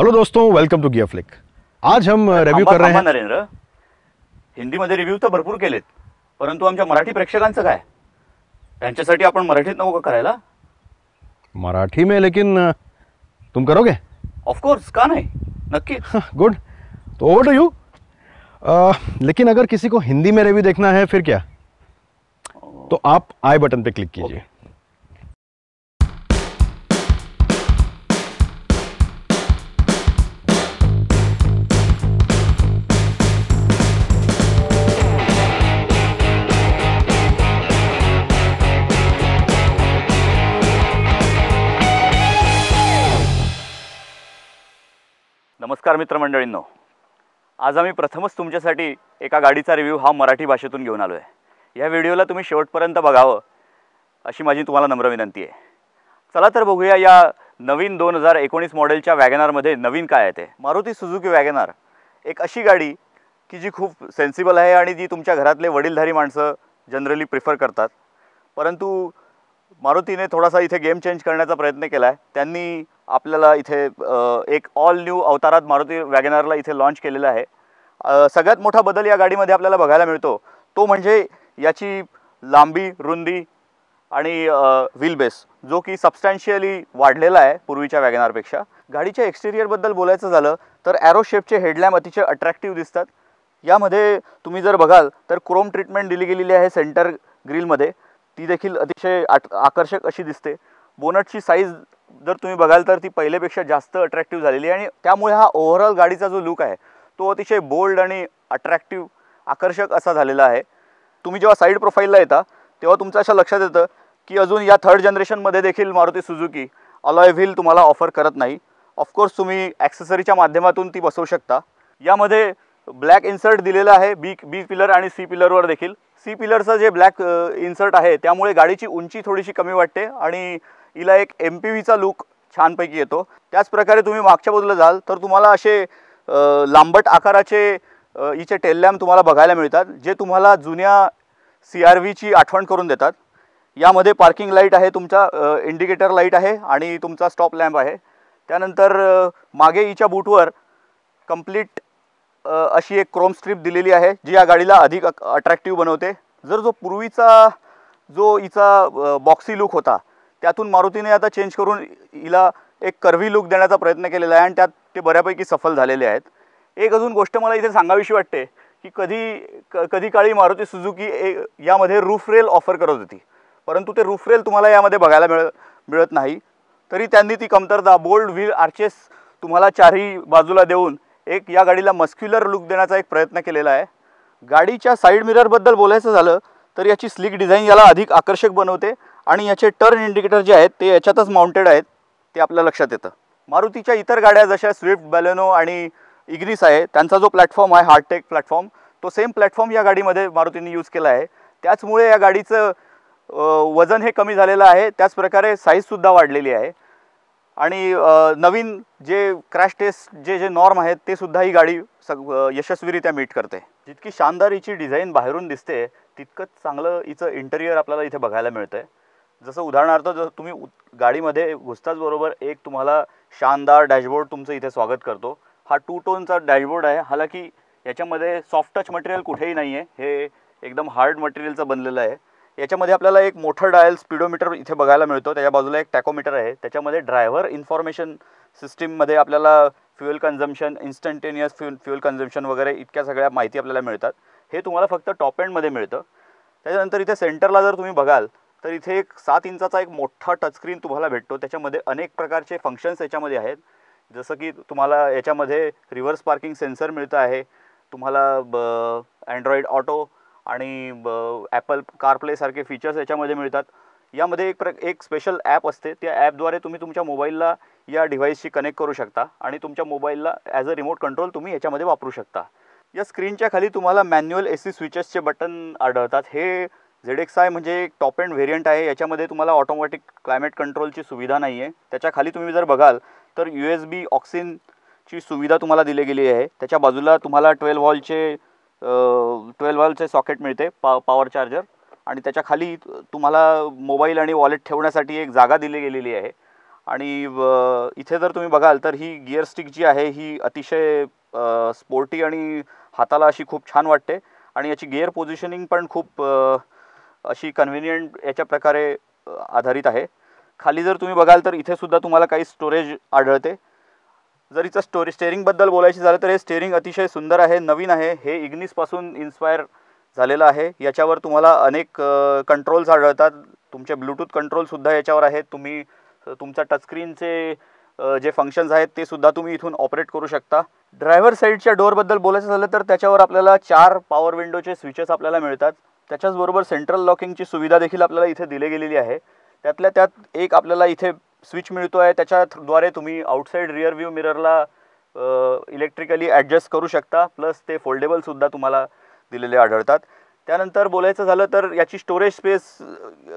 Hello दोस्तों welcome to gear flick आज हम review थांबा- कर रहे हैं नरेंद्र. हिंदीमध्ये रिव्ह्यू तर भरपूर केलेत परंतु आमच्या मराठी प्रेक्षकांचं काय? त्यांच्यासाठी आपण मराठीत नको का करायला? मराठी में लेकिन अ, तुम करोगे? ऑफकोर्स का नाही? नक्कीच. गुड तो ओवर टू यू लेकिन अगर किसी को हिंदी में रिव्यू देखना है फिर क्या? तो आप आई बटन पे क्लिक कीजिए। नमस्कार मित्रमंडळींनो. आज आम्ही प्रथमच तुमच्यासाठी एका गाडीचा रिव्ह्यू हा मराठी भाषेतून घेऊन आलो आहे या व्हिडिओला तुम्ही शेवटपर्यंत बघावं अशी माझी तुम्हाला नम्र विनंती आहे. चला तर बघूया या नवीन दोन हजार एकोणीस मॉडेलच्या वॅगनारमध्ये नवीन काय आहे ते. मारुती सुझुकी वॅगनार एक अशी गाडी की जी खूप सेन्सिबल आहे आणि जी तुमच्या घरातले वडीलधारी माणसं जनरली प्रिफर करतात. परंतु मारुतीने थोडासा इथे गेम चेंज करण्याचा प्रयत्न केला आहे त्यांनी आपल्याला इथे एक ऑल न्यू अवतारात मारुती वॅगनारला इथे लॉन्च केलेलं आहे. सगळ्यात मोठा बदल या गाडीमध्ये आपल्याला बघायला मिळतो. तो म्हणजे याची लांबी रुंदी आणि व्हील बेस जो की सबस्टॅन्शियली वाढलेला आहे पूर्वीच्या वॅगनारपेक्षा. गाडीच्या एक्सटेरियरबद्दल बोलायचं झालं तर ॲरो शेपचे हेडलॅम्प अतिशय अट्रॅक्टिव्ह दिसतात. यामध्ये तुम्ही जर बघाल तर क्रोम ट्रीटमेंट दिली गेलेली आहे सेंटर ग्रिलमध्ये ती देखील अतिशय आट आकर्षक अशी दिसते. बोनटची साईज जर तुम्ही बघाल तर ती पहिल्यापेक्षा जास्त अट्रॅक्टिव्ह झालेली आहे आणि त्यामुळे हा ओव्हरऑल गाडीचा जो लुक आहे तो अतिशय बोल्ड आणि अट्रॅक्टिव्ह आकर्षक असा झालेला आहे. तुम्ही जेव्हा साईड प्रोफाईलला येता तेव्हा तुमचं अशा लक्षात येतं की अजून या थर्ड जनरेशनमध्ये देखील मारुती सुझुकी अलॉय व्हील तुम्हाला ऑफर करत नाही. ऑफकोर्स तुम्ही ॲक्सेसरीच्या माध्यमातून ती बसवू शकता. यामध्ये ब्लॅक इन्सर्ट दिलेलं आहे बी बी पिलर आणि सी पिलरवर देखील. सी पिलरचं जे ब्लॅक इन्सर्ट आहे त्यामुळे गाडीची उंची थोडीशी कमी वाटते आणि हिला एक एम पी व्हीचा लुक छानपैकी येतो. त्याचप्रकारे तुम्ही मागच्या बाजूला जाल तर तुम्हाला असे लांबट आकाराचे हिचे टेललॅम्प तुम्हाला बघायला मिळतात जे तुम्हाला जुन्या सी आर व्हीची आठवण करून देतात. यामध्ये पार्किंग लाइट आहे तुमचा इंडिकेटर लाइट आहे आणि तुमचा स्टॉप लॅम्प आहे. त्यानंतर मागे हिच्या बूटवर कंप्लीट अशी एक क्रोम स्ट्रीप दिलेली आहे जी या गाडीला अधिक अट्रॅक्टिव्ह बनवते. जर जो पूर्वीचा जो हिचा बॉक्सी लुक होता त्यातून मारुतीने आता चेंज करून हिला एक कर्वी लुक देण्याचा प्रयत्न केलेला आहे आणि त्यात ते बऱ्यापैकी सफल झालेले आहेत. एक अजून गोष्ट मला इथे सांगावीशी वाटते की कधी क कधी काळी मारुती सुझुकी ए यामध्ये रूफ रेल ऑफर करत होती. परंतु ते रूफ रेल तुम्हाला यामध्ये बघायला मिळ मिळत नाही. तरी त्यांनी ती कमतरता बोल्ड व्हील आर्चेस तुम्हाला चारही बाजूला देऊन एक या गाडीला मस्क्युलर लुक देण्याचा एक प्रयत्न केलेला आहे. गाडीच्या साईड मिररबद्दल बोलायचं झालं तर याची स्लिक डिझाईन याला अधिक आकर्षक बनवते आणि याचे टर्न इंडिकेटर जे आहेत ते याच्यातच माउंटेड आहेत ते आपल्या लक्षात येतं. मारुतीच्या इतर गाड्या जशा स्विफ्ट बॅलेनो आणि इग्निस आहे त्यांचा जो प्लॅटफॉर्म आहे हार्डटेक प्लॅटफॉर्म तो सेम प्लॅटफॉर्म या गाडीमध्ये मारुतीने यूज केला आहे. त्याचमुळे या गाडीचं वजन हे कमी झालेलं आहे. त्याचप्रकारे साईजसुद्धा वाढलेली आहे. आणि नवीन जे क्रॅश टेस्ट जे जे नॉर्म आहेत ते सुद्धा ही गाडी सग यशस्वीरित्या मीट करते. जितकी शानदार हिची डिझाईन बाहेरून दिसते तितकंच चांगलं हिचं इंटेरियर आपल्याला इथे बघायला मिळतं आहे जसं उदाहरणार्थ जर तुम्ही उ- गाडीमध्ये घुसताच बरोबर एक तुम्हाला शानदार डॅशबोर्ड तुमचं इथे स्वागत करतो. हा टू टोनचा डॅशबोर्ड आहे. हालाकी याच्यामध्ये सॉफ्ट टच मटेरियल कुठेही नाही आहे हे एकदम हार्ड मटेरियलचं बनलेलं आहे. याच्यामध्ये आपल्याला एक मोठं डायल स्पीडोमीटर इथे बघायला मिळतो. त्याच्या बाजूला एक टॅकोमीटर आहे. त्याच्यामध्ये ड्रायव्हर इन्फॉर्मेशन सिस्टीममध्ये आपल्याला fuel consumption instantaneous fuel fuel consumption वगैरे इतक्या सगळ्या माहिती आपल्याला मिळतात. हे तुम्हाला फक्त टॉप एंडमध्ये मिळतं. त्याच्यानंतर इथे सेंटरला जर तुम्ही बघाल तर इथे एक सात इंचाचा एक मोठा टचस्क्रीन तुम्हाला भेटतो. त्याच्यामध्ये अनेक प्रकारचे फंक्शन्स याच्यामध्ये आहेत. जसं की तुम्हाला याच्यामध्ये रिव्हर्स पार्किंग सेन्सर मिळतं आहे. तुम्हाला ब अँड्रॉईड ऑटो आणि ब ॲपल कारप्लेसारखे फीचर्स याच्यामध्ये मिळतात. यामध्ये एक प्र एक स्पेशल ॲप असते. त्या ॲपद्वारे तुम्ही तुमच्या मोबाईलला या डिव्हाइसशी कनेक्ट करू शकता आणि तुमच्या मोबाईलला ॲज अ रिमोट कंट्रोल तुम्ही याच्यामध्ये वापरू शकता. या स्क्रीनच्या खाली तुम्हाला मॅन्युअल ए सी स्विचेसचे बटन आढळतात. हे झेड एक्स आय म्हणजे एक टॉप एंड व्हेरियंट आहे. याच्यामध्ये तुम्हाला ऑटोमॅटिक क्लायमेट कंट्रोलची सुविधा नाही आहे त्याच्याखाली तुम्ही जर बघाल तर यू एस बी ऑक्सिनची सुविधा तुम्हाला दिली गेली आहे. त्याच्या बाजूला तुम्हाला ट्वेल्व हॉलचे ट्वेल्व वॉलचे सॉकेट मिळते पा पॉवर चार्जर आणि त्याच्याखाली तुम्हाला मोबाईल आणि वॉलेट ठेवण्यासाठी एक जागा दिली गेलेली आहे. आणि इथे जर तुम्ही बघाल तर ही गिअर स्टिक जी आहे ही अतिशय स्पोर्टी आणि हाताला अशी खूप छान वाटते. आणि याची गिअर पोझिशनिंग पण खूप अशी कन्व्हिनियंट याच्या प्रकारे आधारित आहे. खाली जर तुम्ही बघाल तर इथे सुद्धा तुम्हाला काही स्टोरेज आढळते. जर हिचं स्टोरी स्टेअरिंगबद्दल बोलायची झालं तर हे स्टेअरिंग अतिशय सुंदर आहे नवीन आहे. हे इग्निसपासून इन्स्पायर झालेलं आहे. याच्यावर तुम्हाला अनेक कंट्रोल्स आढळतात. तुमचे ब्लूटूथ कंट्रोलसुद्धा याच्यावर आहेत. तुम्ही तुमचा टचस्क्रीनचे जे फंक्शन्स आहेत ते सुद्धा तुम्ही इथून ऑपरेट करू शकता. ड्रायव्हर साईडच्या डोअरबद्दल बोलायचं झालं तर त्याच्यावर आपल्याला चार पॉवर विंडोचे स्विचेस आपल्याला मिळतात. त्याच्याचबरोबर सेंट्रल लॉकिंगची सुविधा देखील आपल्याला इथे दिली गेलेली आहे. त्यातल्या त्यात एक आपल्याला इथे स्विच मिळतो आहे त्याच्याद्वारे तुम्ही आउटसाईड रिअर व्ह्यू मिररला इलेक्ट्रिकली ॲडजस्ट करू शकता. प्लस ते फोल्डेबलसुद्धा तुम्हाला दिलेले आढळतात. त्यानंतर बोलायचं झालं तर याची स्टोरेज स्पेस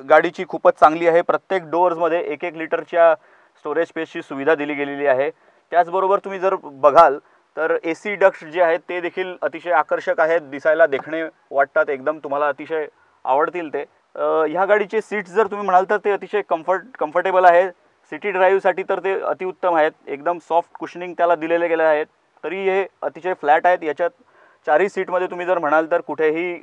गाडीची खूपच चांगली आहे. प्रत्येक डोअर्समध्ये एक एक लिटरच्या स्टोरेज स्पेसची सुविधा दिली गेलेली आहे. त्याचबरोबर तुम्ही जर बघाल तर ए सी डक्ट जे आहेत ते देखील अतिशय आकर्षक आहेत दिसायला देखणे वाटतात एकदम तुम्हाला अतिशय आवडतील ते. ह्या गाडीचे सीट्स जर तुम्ही म्हणाल तर ते अतिशय कम्फर्ट कम्फर्टेबल आहे. सिटी ड्राईव्हसाठी तर ते अतिउत्तम आहेत. एकदम सॉफ्ट कुशनिंग त्याला दिलेले गेले आहेत. तरी हे अतिशय फ्लॅट आहेत. याच्यात चारही सीटमध्ये तुम्ही जर म्हणाल तर कुठेही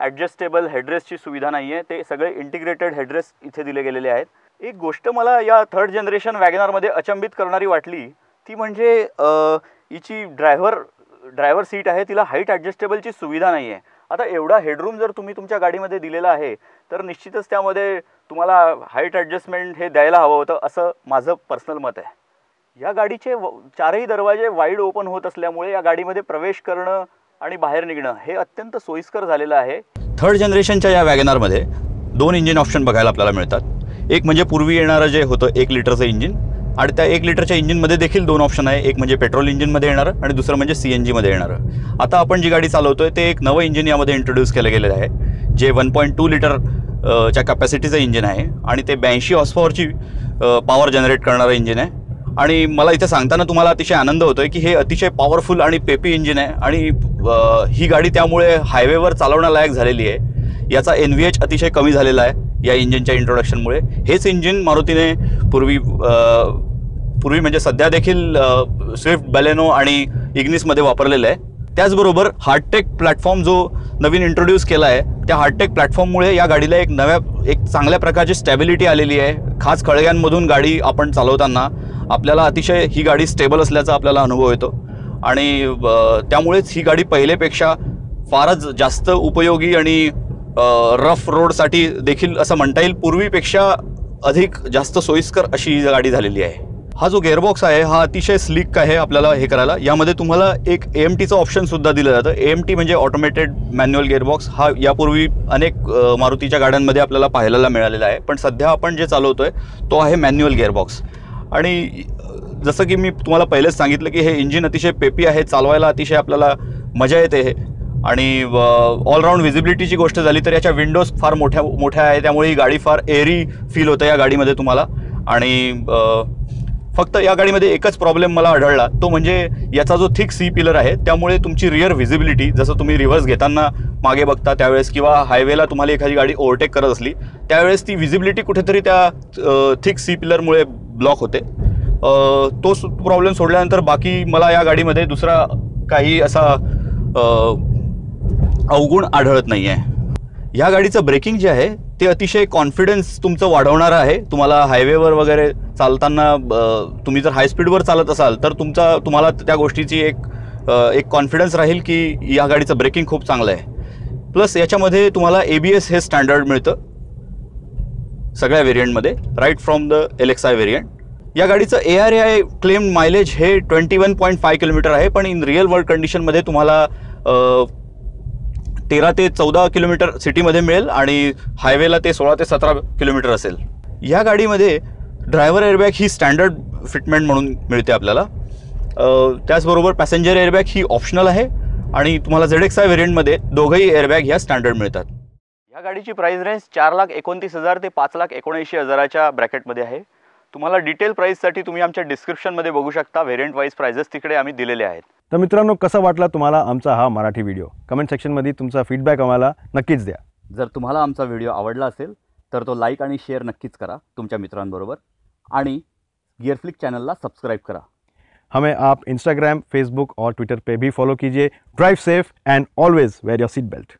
ॲडजस्टेबल हेडरेसची सुविधा नाही आहे ते सगळे इंटिग्रेटेड हेडरेस इथे दिले गेलेले आहेत. एक गोष्ट मला या थर्ड जनरेशन वॅगनारमध्ये अचंबित करणारी वाटली ती म्हणजे हिची ड्रायव्हर ड्रायव्हर सीट आहे. तिला हाईट ॲडजस्टेबलची सुविधा नाही आहे आता एवढा हेडरूम जर तुम्ही तुमच्या गाडीमध्ये दिलेला आहे तर निश्चितच त्यामध्ये तुम्हाला हाईट ॲडजस्टमेंट हे द्यायला हवं होतं असं माझं पर्सनल मत आहे. या गाडीचे व- चारही दरवाजे वाईड ओपन होत असल्यामुळे या गाडीमध्ये प्रवेश करणं आणि बाहेर निघणं हे अत्यंत सोयीस्कर झालेलं आहे. थर्ड जनरेशनच्या या वॅगनारमध्ये दोन इंजिन ऑप्शन बघायला आपल्याला मिळतात. एक म्हणजे पूर्वी येणारं जे होतं एक लिटरचं इंजिन आणि त्या एक लिटरच्या इंजिनमध्ये देखील दोन ऑप्शन आहे. एक म्हणजे पेट्रोल इंजिनमध्ये येणारं आणि दुसरं म्हणजे सी एन जीमध्ये येणारं. आता आपण जी गाडी चालवतो आहे ते एक नवं इंजिन यामध्ये इंट्रोड्यूस केलं गेलेलं आहे जे वन पॉईंट टू लिटर च्या कॅपॅसिटीचं इंजिन आहे. आणि ते ब्याऐंशी हॉसपॉवरची पॉवर जनरेट करणारं इंजिन आहे. आणि मला इथे सांगताना तुम्हाला अतिशय आनंद होतो आहे की हे अतिशय पॉवरफुल आणि पेपी इंजिन आहे. आणि ही गाडी त्यामुळे हायवेवर चालवण्यालायक झालेली आहे. याचा एन व्ही एच अतिशय कमी झालेला आहे या इंजिनच्या इंट्रोडक्शनमुळे हेच इंजिन मारुतीने पूर्वी पूर्वी म्हणजे सध्या देखील स्विफ्ट बॅलेनो आणि इग्निसमध्ये वापरलेलं आहे. त्याचबरोबर हार्टटेक प्लॅटफॉर्म जो नवीन इंट्रोड्यूस केला आहे त्या हार्टटेक प्लॅटफॉर्ममुळे या गाडीला एक नव्या एक चांगल्या प्रकारची स्टॅबिलिटी आलेली आहे. खास खळग्यांमधून गाडी आपण चालवताना आपल्याला अतिशय ही गाडी स्टेबल असल्याचा आपल्याला अनुभव येतो. आणि त्यामुळेच ही गाडी पहिलेपेक्षा फारच जास्त उपयोगी आणि रफ रोडसाठी देखील असं म्हणता येईल. पूर्वीपेक्षा अधिक जास्त सोयीस्कर अशी ही गाडी झालेली आहे. हा जो गेअरबॉक्स आहे हा अतिशय स्लिक आहे आपल्याला हे करायला. यामध्ये तुम्हाला एक ए एम टीचं ऑप्शनसुद्धा दिलं जातं. ए एम टी म्हणजे ऑटोमेटेड मॅन्युअल गेअरबॉक्स हा यापूर्वी अनेक मारुतीच्या गाड्यांमध्ये आपल्याला पाहायला मिळालेला आहे. पण सध्या आपण जे चालवतो आहे तो आहे मॅन्युअल गेअरबॉक्स आणि जसं की मी तुम्हाला पहिलेच सांगितलं की हे इंजिन अतिशय पेपी आहे चालवायला अतिशय आपल्याला मजा येते हे. आणि ऑलराऊंड विजिबिलिटीची गोष्ट झाली तर याच्या विंडोज फार मोठ्या मोठ्या आहे त्यामुळे ही गाडी फार एअरी फील होतं या गाडीमध्ये तुम्हाला. आणि फक्त या गाडीमध्ये एकच प्रॉब्लेम मला आढळला. तो म्हणजे याचा जो थिक सी पिलर आहे त्यामुळे तुमची रिअर व्हिजिबिलिटी जसं तुम्ही रिव्हर्स घेताना मागे बघता त्यावेळेस किंवा हायवेला तुम्हाला एखादी गाडी ओव्हरटेक करत असली त्यावेळेस ती व्हिजिबिलिटी कुठेतरी त्या थिक सी पिलरमुळे ब्लॉक होते. तो प्रॉब्लेम सोडल्यानंतर बाकी मला या गाडीमध्ये दुसरा काही असा अवगुण आढळत नाही आहे ह्या गाडीचं ब्रेकिंग जे आहे ते अतिशय कॉन्फिडन्स तुमचं वाढवणारं आहे. तुम्हाला हायवेवर वगैरे चालताना तुम्ही जर हाय स्पीडवर चालत असाल तर तुमचा तुम्हाला त्या गोष्टीची एक एक कॉन्फिडन्स राहील की या गाडीचं ब्रेकिंग खूप चांगलं आहे. प्लस याच्यामध्ये तुम्हाला ए बी एस हे स्टँडर्ड मिळतं. सगळ्या व्हेरियंटमध्ये right from the L X I variant या गाडीचं A R A I claim mileage हे twenty one point five kilometre आहे पण इन रिअल वर्ल्ड कंडिशनमध्ये तुम्हाला तेरा ते चौदा किलोमीटर सिटीमध्ये मिळेल आणि हायवेला ते सोळा ते सतरा किलोमीटर असेल. या गाडीमध्ये ड्रायव्हर एअरबॅग ही स्टँडर्ड फिटमेंट म्हणून मिळते आपल्याला. अ, त्याचबरोबर पॅसेंजर एअरबॅग ही ऑप्शनल आहे आणि तुम्हाला झेड एक्स आय व्हेरियंटमध्ये दोघंही एअरबॅग ह्या स्टँडर्ड मिळतात. या गाडीची प्राइस रेंज चार लाख एकोणतीस हजार ते पाच लाख एकोणऐंशी हजाराच्या ब्रॅकेटमध्ये आहे. तुम्हाला डिटेल प्राईससाठी तुम्ही आमच्या डिस्क्रिप्शनमध्ये बघू शकता व्हेरियंट वाईज प्राइजेस तिकडे आम्ही दिलेले आहेत. तर मित्रांनो कसा वाटला तुम्हाला आमचा हा मराठी व्हिडिओ कमेंट सेक्शनमध्ये तुमचा फीडबॅक आम्हाला नक्कीच द्या. जर तुम्हाला आमचा व्हिडिओ आवडला असेल तर तो लाईक आणि शेअर नक्कीच करा तुमच्या मित्रांबरोबर. आणि गिअरफ्लिक चॅनलला सबस्क्राईब करा. हमें आप इंस्टाग्राम फेसबुक और ट्विटर पे भी फॉलो कीजिए. Drive safe and always wear your seat belt